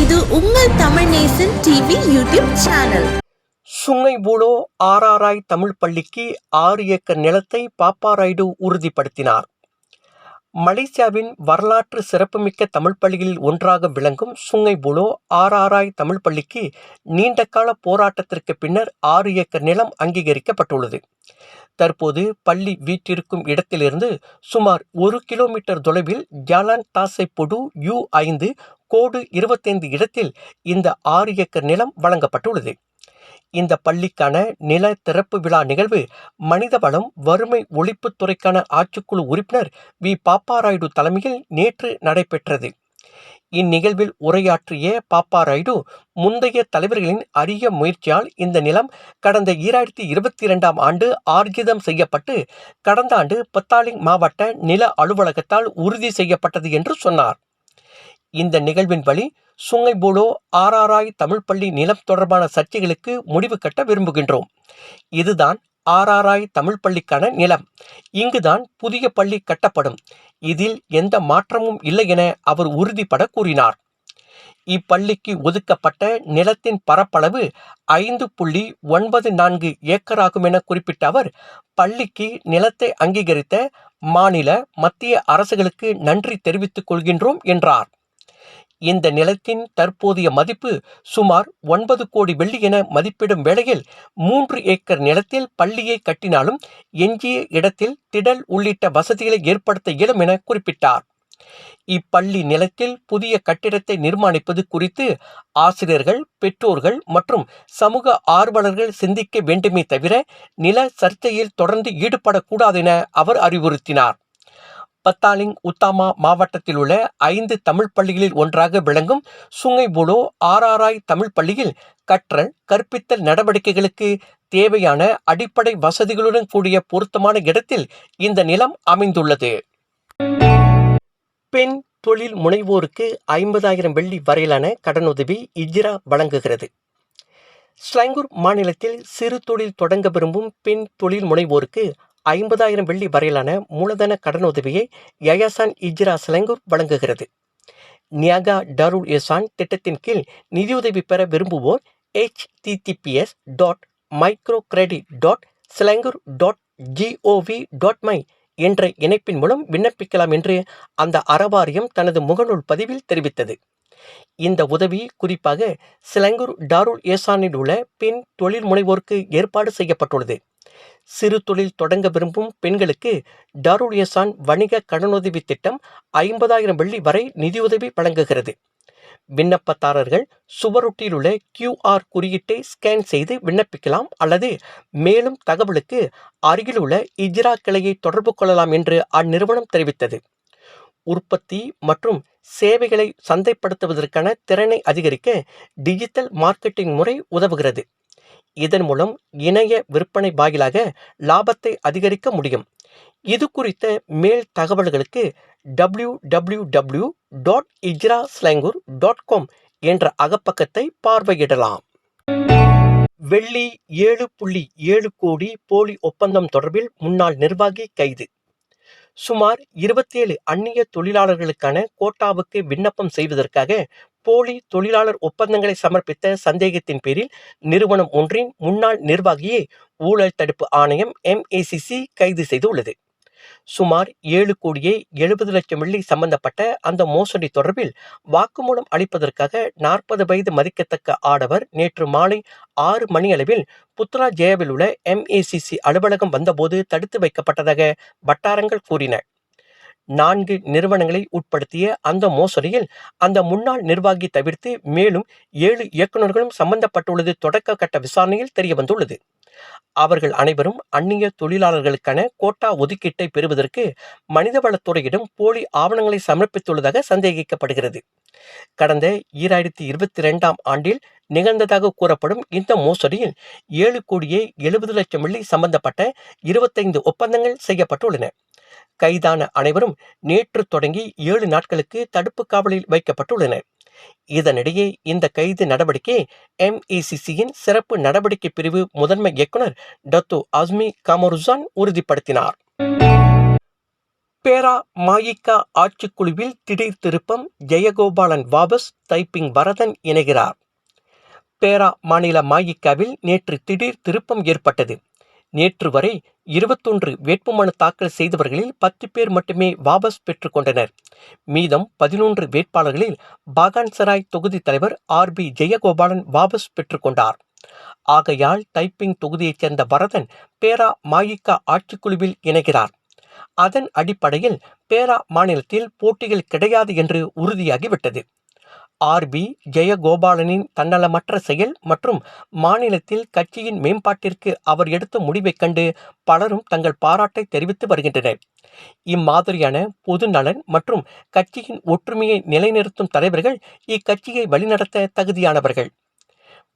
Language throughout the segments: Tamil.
இது உங்கள் Tamil Nesan TV YouTube channel. Sungai Buloh RRI Tamil பள்ளிக்கு ஆறு ஏக்கர் நிலத்தை பாப்பாராய்டு உறுதிப்படுத்தினார். மலேசியாவின் வரலாற்று சிறப்புமிக்க தமிழ் பள்ளிகளில் ஒன்றாக விளங்கும் சுங்கை புலோ ஆர்ஆர்ஐ தமிழ் பள்ளிக்கு நீண்டகால போராட்டத்திற்கு பின்னர் ஆறு ஏக்கர் நிலம் அங்கீகரிக்கப்பட்டுள்ளது. தற்போது பள்ளி வீற்றிருக்கும் இடத்திலிருந்து சுமார் ஒரு கிலோமீட்டர் தொலைவில் ஜாலான் தாசை பொடு யூ ஐந்து கோடு இருபத்தைந்து இடத்தில் இந்த ஆறு ஏக்கர் நிலம் வழங்கப்பட்டுள்ளது. இந்த பள்ளிக்கான நில திறப்பு விழா நிகழ்வு மனிதவளம் வறுமை ஒழிப்புத்துறைக்கான ஆட்சிக்குழு உறுப்பினர் வி. பாப்பாராயுடு தலைமையில் நேற்று நடைபெற்றது. இந்நிகழ்வில் உரையாற்றிய பாப்பாராயுடு முந்தைய தலைவர்களின் அரிய முயற்சியால் இந்த நிலம் கடந்த ஈராயிரத்தி இருபத்தி இரண்டாம் ஆண்டு ஆர்ஜிதம் செய்யப்பட்டு கடந்த ஆண்டு பத்தாலிங் மாவட்ட நில அலுவலகத்தால் உறுதி செய்யப்பட்டது என்று சொன்னார். இந்த நிகழ்வின் வழி சுங்கைபோலோ ஆர்ஆர்ஐ தமிழ் பள்ளி நிலம் தொடர்பான சர்ச்சைகளுக்கு முடிவு கட்ட விரும்புகின்றோம். இதுதான் ஆர்ஆர்ஐ தமிழ் பள்ளிக்கான நிலம். இங்குதான் புதிய பள்ளி கட்டப்படும். இதில் எந்த மாற்றமும் இல்லை என அவர் உறுதிபட கூறினார். இப்பள்ளிக்கு ஒதுக்கப்பட்ட நிலத்தின் பரப்பளவு ஐந்து புள்ளி ஒன்பது நான்கு ஏக்கர் ஆகும் என குறிப்பிட்ட அவர் பள்ளிக்கு நிலத்தை அங்கீகரித்த மாநில மத்திய அரசுகளுக்கு நன்றி தெரிவித்துக் கொள்கின்றோம் என்றார். இந்த நிலத்தின் தற்போதைய மதிப்பு சுமார் ஒன்பது கோடி வெள்ளி என மதிப்பிடும் வேளையில் மூன்று ஏக்கர் நிலத்தில் பள்ளியை கட்டினாலும் எஞ்சிய இடத்தில் திடல் உள்ளிட்ட வசதிகளை ஏற்படுத்த இயலும் என குறிப்பிட்டார். இப்பள்ளி நிலத்தில் புதிய கட்டிடத்தை நிர்மாணிப்பது குறித்து ஆசிரியர்கள் பெற்றோர்கள் மற்றும் சமூக ஆர்வலர்கள் சிந்திக்க வேண்டுமே தவிர நில சர்ச்சையில் தொடர்ந்து ஈடுபடக்கூடாது என அவர் அறிவுறுத்தினார். பத்தாலிங் உத்தாமா மாவட்டத்தில் உள்ள ஐந்து தமிழ் பள்ளிகளில் ஒன்றாக விளங்கும் சுங்கைபுலோ ஆர்ஆர்ஐ தமிழ் பள்ளியில் கற்றல் கற்பித்தல் நடவடிக்கைகளுக்கு தேவையான அடிப்படை வசதிகளுடன் கூடிய பொருத்தமான இடத்தில் இந்த நிலம் அமைந்துள்ளது. பெண் தொழில் முனைவோருக்கு ஐம்பதாயிரம் வெள்ளி வரையிலான கடனுதவி இஜ்ரா வழங்குகிறது. ஸ்லாங்கூர் மாநிலத்தில் சிறு தொழில் தொடங்க விரும்பும் பெண் தொழில் முனைவோருக்கு ஐம்பதாயிரம் வெள்ளி வரையிலான மூலதன கடனுதவியை யயாசான் இஜ்ரா செலங்கூர் வழங்குகிறது. நியாகா டருல் எசான் திட்டத்தின் கீழ் நிதியுதவி பெற விரும்புவோர் HTTPS dot micro credit dot Selangor dot GOV dot MY என்ற இணைப்பின் மூலம் விண்ணப்பிக்கலாம் என்று அந்த அறவாரியம் தனது முகநூல் பதிவில் தெரிவித்தது. இந்த உதவி குறிப்பாக சிலங்கூர் டாருல் ஏசானில் உள்ள பெண் தொழில் முனைவோருக்கு ஏற்பாடு செய்யப்பட்டுள்ளது. சிறு தொழில் தொடங்க விரும்பும் பெண்களுக்கு டாருல் வணிக கடனுதவி திட்டம் ஐம்பதாயிரம் வெள்ளி வரை நிதியுதவி வழங்குகிறது. விண்ணப்பதாரர்கள் சுவரொட்டியில் உள்ள கியூஆர் குறியீட்டை ஸ்கேன் செய்து விண்ணப்பிக்கலாம் அல்லது மேலும் தகவலுக்கு அருகிலுள்ள இஜ்ரா கிளையை தொடர்பு கொள்ளலாம் என்று அந்நிறுவனம் தெரிவித்தது. உற்பத்தி மற்றும் சேவைகளை சந்தைப்படுத்துவதற்கான திறனை அதிகரிக்க டிஜிட்டல் மார்க்கெட்டிங் முறை உதவுகிறது. இதன் மூலம் இணைய விற்பனை வாயிலாக லாபத்தை அதிகரிக்க முடியும். இது குறித்த மேல் தகவல்களுக்கு W W W dot Hijrah Selangor dot com என்ற அகப்பக்கத்தை பார்வையிடலாம். வெள்ளி ஏழு புள்ளி ஏழு கோடி போலி ஒப்பந்தம் தொடர்பில் முன்னாள் நிர்வாகி கைது. சுமார் இருபத்தேழு அந்நிய தொழிலாளர்களுக்கான கோட்டாவுக்கு விண்ணப்பம் செய்வதற்காக போலி தொழிலாளர் ஒப்பந்தங்களை சமர்ப்பித்த சந்தேகத்தின் பேரில் நிறுவனம் ஒன்றின் முன்னாள் நிர்வாகியை ஊழல் தடுப்பு ஆணையம் எம்ஏசிசி கைது செய்துள்ளது. சுமார் ஏழு கோடியே எழுபது லட்சம் வெள்ளி சம்பந்தப்பட்ட அந்த மோசடி தொடர்பில் வாக்குமூலம் அளிப்பதற்காக நாற்பது வயது மதிக்கத்தக்க ஆடவர் நேற்று மாலை ஆறு மணியளவில் புத்ரா ஜெயாவில் உள்ள எம்ஏசிசி அலுவலகம் வந்தபோது தடுத்து வைக்கப்பட்டதாக வட்டாரங்கள் கூறின. நான்கு நிறுவனங்களை உட்படுத்திய அந்த மோசடியில் அந்த முன்னாள் நிர்வாகி தவிர்த்து மேலும் ஏழு இயக்குநர்களும் சம்பந்தப்பட்டுள்ளது தொடக்க கட்ட விசாரணையில் தெரியவந்துள்ளது. அவர்கள் அனைவரும் அந்நிய தொழிலாளர்களுக்கான கோட்டா ஒதுக்கீட்டை பெறுவதற்கு மனிதவளத்துறையிடம் போலி ஆவணங்களை சமர்ப்பித்துள்ளதாக சந்தேகிக்கப்படுகிறது. கடந்த ஈராயிரத்தி இருபத்தி இரண்டாம் ஆண்டில் நிகழ்ந்ததாக கூறப்படும் இந்த மோசடியில் ஏழு கோடியே எழுபது லட்சம் வெள்ளி சம்பந்தப்பட்ட இருபத்தைந்து ஒப்பந்தங்கள் செய்யப்பட்டுள்ளன. கைதான அனைவரும் நேற்று தொடங்கி ஏழு நாட்களுக்கு தடுப்பு காவலில் வைக்கப்பட்டுள்ளனர். இதனிடையே இந்த கைது நடவடிக்கை எம்இசிசியின் சிறப்பு நடவடிக்கை பிரிவு முதன்மை இயக்குனர் டத்து அஸ்மி காமருசான் உறுதிப்படுத்தினார். பேரா மாயிக்கா ஆட்சிக்குழுவில் திடீர் திருப்பம் ஜெயகோபாலன் வாபஸ் தைப்பிங் வரதன் இணைகிறார். பேரா மாநில மாயிக்காவில் நேற்று திடீர் திருப்பம் ஏற்பட்டது. நேற்று வரை இருபத்தொன்று வேட்புமனு தாக்கல் செய்தவர்களில் பத்து பேர் மட்டுமே வாபஸ் பெற்றுக்கொண்டனர். மீதம் பதினொன்று வேட்பாளர்களில் பாகான்சராய் தொகுதி தலைவர் ஆர் பி ஜெயகோபாலன் வாபஸ் பெற்றுக்கொண்டார். ஆகையால் டைப்பிங் தொகுதியைச் சேர்ந்த வரதன் பேரா மாயிக்கா ஆட்சிக்குழுவில் இணைகிறார். அதன் அடிப்படையில் பேரா மாநிலத்தில் போட்டிகள் கிடையாது என்று உறுதியாகிவிட்டது. ஆர்பி ஜெயகோபாலனின் தன்னலமற்ற செயல் மற்றும் மாநிலத்தில் கட்சியின் மேம்பாட்டிற்கு அவர் எடுத்த முடிவைக் கண்டு பலரும் தங்கள் பாராட்டை தெரிவித்து வருகின்றனர். இம்மாதிரியான பொது நலன் மற்றும் கட்சியின் ஒற்றுமையை நிலைநிறுத்தும் தலைவர்கள் இக்கட்சியை வழிநடத்த தகுதியானவர்கள்.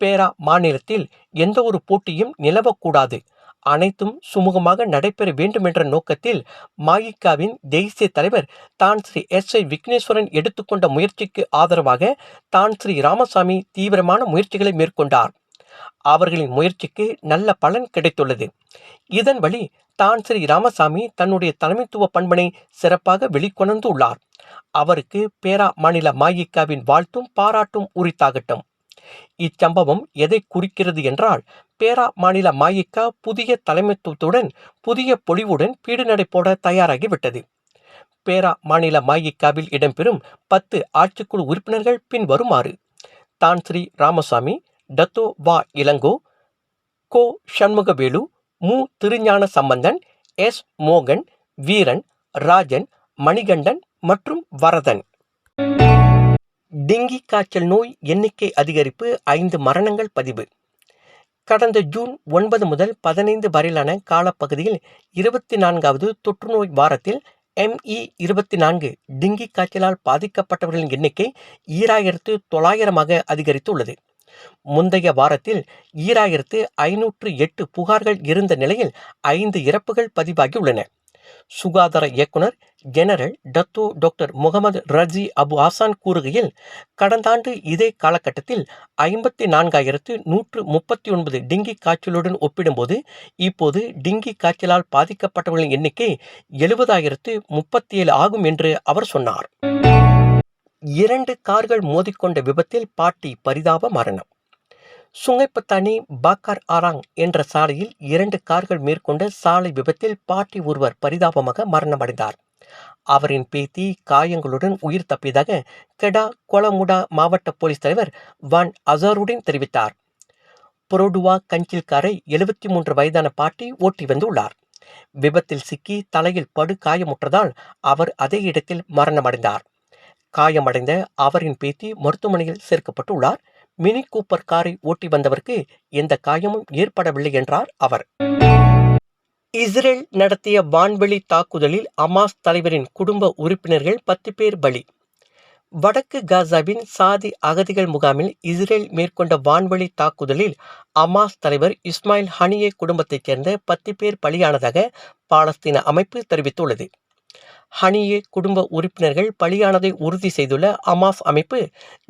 பேரா மாநிலத்தில் எந்த ஒரு போட்டியும் நிலவக்கூடாது. அனைத்தும் சுமூகமாக நடைபெற வேண்டும் என்ற நோக்கத்தில் மாயிகாவின் தேசிய தலைவர் தான் ஸ்ரீ எஸ் ஐ விக்னேஸ்வரன் எடுத்துக்கொண்ட முயற்சிக்கு ஆதரவாக தான் ஸ்ரீ ராமசாமி தீவிரமான முயற்சிகளை மேற்கொண்டார். அவர்களின் முயற்சிக்கு நல்ல பலன் கிடைத்துள்ளது. இதன் வழி தான் ஸ்ரீ ராமசாமி தன்னுடைய தலைமைத்துவ பண்பனை சிறப்பாக வெளிக்கொணர்ந்து உள்ளார் அவருக்கு பேரா மாநில மாயிக்காவின் வாழ்த்தும் பாராட்டும் உரித்தாகட்டும். இச்சம்பவம் எதை குறிக்கிறது என்றால் பேரா மாநில மாயிக்கா புதிய தலைமைத்துவத்துடன் புதிய பொலிவுடன் பீடுநடை போட தயாராகிவிட்டது பேரா மாநில மாயிக்காவில் இடம்பெறும் பத்து ஆட்சிக்குழு உறுப்பினர்கள் பின்வருமாறு தான் ஸ்ரீ ராமசாமி டத்தோ வா இளங்கோ கோ சண்முகவேலு மு திருஞான சம்பந்தன் எஸ் மோகன் வீரன் ராஜன் மணிகண்டன் மற்றும் வரதன். டெங்கி காய்ச்சல் நோய் எண்ணிக்கை அதிகரிப்பு ஐந்து மரணங்கள் பதிவு. கடந்த ஜூன் ஒன்பது முதல் பதினைந்து வரையிலான காலப்பகுதியில் இருபத்தி நான்காவது தொற்றுநோய் வாரத்தில் எம்இ இருபத்தி நான்கு டிங்கி காய்ச்சலால் பாதிக்கப்பட்டவர்களின் எண்ணிக்கை ஈராயிரத்து தொள்ளாயிரமாக அதிகரித்துள்ளது. முந்தைய வாரத்தில் ஈராயிரத்து ஐநூற்று எட்டு புகார்கள் இருந்த நிலையில் ஐந்து இறப்புகள் பதிவாகியுள்ளன. சுகாதார இயக்குனர் general Dato doctor Mohamed Raji Abu Hasan கூறுகையில் கடந்த ஆண்டு இதே காலகட்டத்தில் ஐம்பத்தி நான்காயிரத்து நூற்று முப்பத்தி ஒன்பது டிங்கி காய்ச்சலுடன் ஒப்பிடும்போது இப்போது டிங்கி காய்ச்சலால் பாதிக்கப்பட்டவர்களின் எண்ணிக்கை எழுபதாயிரத்து முப்பத்தி ஏழு ஆகும் என்று அவர் சொன்னார். இரண்டு கார்கள் மோதிக்கொண்ட விபத்தில் பாட்டி பரிதாப மரணம். சுங்கைப்பத்தானி பாக்கார் ஆராங் என்ற சாலையில் இரண்டு கார்கள் மேற்கொண்ட சாலை விபத்தில் பாட்டி ஒருவர் பரிதாபமாக மரணமடைந்தார். அவரின் பேத்தி காயங்களுடன் உயிர் தப்பியதாக கெடா கொலமுடா மாவட்ட போலீஸ் தலைவர் வான் அசாருடன் தெரிவித்தார். புரோடுவா கஞ்சில் காரை எழுபத்தி மூன்று வயதான பாட்டி ஓட்டி வந்துள்ளார். விபத்தில் சிக்கி தலையில் படு காயமுற்றதால் அவர் அதே இடத்தில் மரணமடைந்தார். காயமடைந்த அவரின் பேத்தி மருத்துவமனையில் சேர்க்கப்பட்டுள்ளார். மினி கூப்பர் காரை ஓட்டி வந்தவருக்கு எந்த காயமும் ஏற்படவில்லை என்றார் அவர். இஸ்ரேல் நடத்திய வான்வெளி தாக்குதலில் அமாஸ் தலைவரின் குடும்ப உறுப்பினர்கள் பத்து பேர் பலி. வடக்கு காசாவின் சாதி அகதிகள் முகாமில் இஸ்ரேல் மேற்கொண்ட வான்வெளி தாக்குதலில் அமாஸ் தலைவர் இஸ்மாயில் ஹனியே குடும்பத்தைச் சேர்ந்த பத்து பேர் பலியானதாக பாலஸ்தீன அமைப்பு தெரிவித்துள்ளது. ஹனியே குடும்ப உறுப்பினர்கள் பலியானதை உறுதி செய்துள்ள அமாஸ் அமைப்பு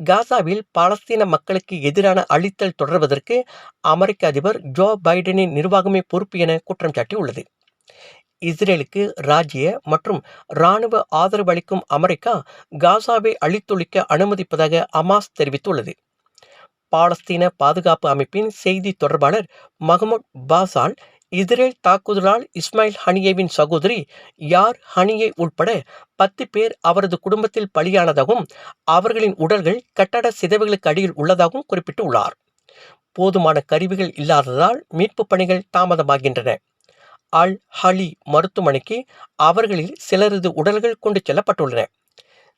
காசாவில் பாலஸ்தீன மக்களுக்கு எதிரான அழித்தல் தொடர்வதற்கு அமெரிக்க அதிபர் ஜோ பைடனின் நிர்வாகமே பொறுப்பு என குற்றம் சாட்டியுள்ளது. இஸ்ரேலுக்கு ராஜ்ய மற்றும் இராணுவ ஆதரவு அளிக்கும் அமெரிக்கா காசாவை அழித்தொழிக்க அனுமதிப்பதாக அமாஸ் தெரிவித்துள்ளது. பாலஸ்தீன பாதுகாப்பு அமைப்பின் செய்தி தொடர்பாளர் மஹமூத் பாசால் இஸ்ரேல் தாக்குதலால் இஸ்மாயில் ஹனியேவின் சகோதரி யார் ஹனியே உட்பட பத்து பேர் அவரது குடும்பத்தில் பலியானதாகவும் அவர்களின் உடல்கள் கட்டட சிதைவுகளுக்கு அடியில் உள்ளதாகவும் குறிப்பிட்டுள்ளார். போதுமான கருவிகள் இல்லாததால் மீட்புப் பணிகள் தாமதமாகின்றன. அல் ஹலி மருத்துவமனைக்கு அவர்களில் சிலரது உடல்கள் கொண்டு செல்லப்பட்டுள்ளன.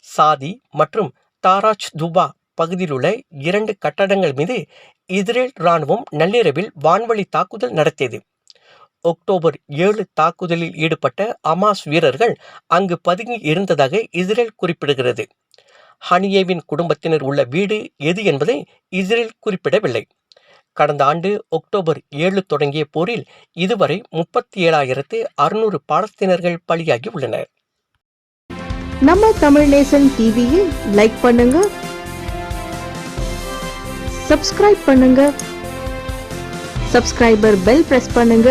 சாதி மற்றும் தாராஜ் துபா பகுதியிலுள்ள இரண்டு கட்டடங்கள் மீது இஸ்ரேல் இராணுவம் நள்ளிரவில் வான்வழி தாக்குதல் நடத்தியது. அக்டோபர் ஏழு தாக்குதலில் ஈடுபட்ட அமாஸ் வீரர்கள் அங்கு பதுங்கி இருந்ததாக இஸ்ரேல் குறிப்பிடுகிறது. ஹனியேவின் குடும்பத்தினர் உள்ள வீடு எது என்பதை இஸ்ரேல் குறிப்பிடவில்லை. கடந்த ஆண்டு அக்டோபர் ஏழு தொடங்கிய போரில் இதுவரை முப்பத்தி ஏழாயிரத்து அறுநூறு பாலஸ்தீனர்கள் பலியாகி உள்ளனர். நம்ம தமிழ் நேசன் டிவியை லைக் பண்ணுங்க சப்ஸ்கிரைப் பண்ணுங்க சப்ஸ்கிரைபர் பெல் பிரஸ் பண்ணுங்க.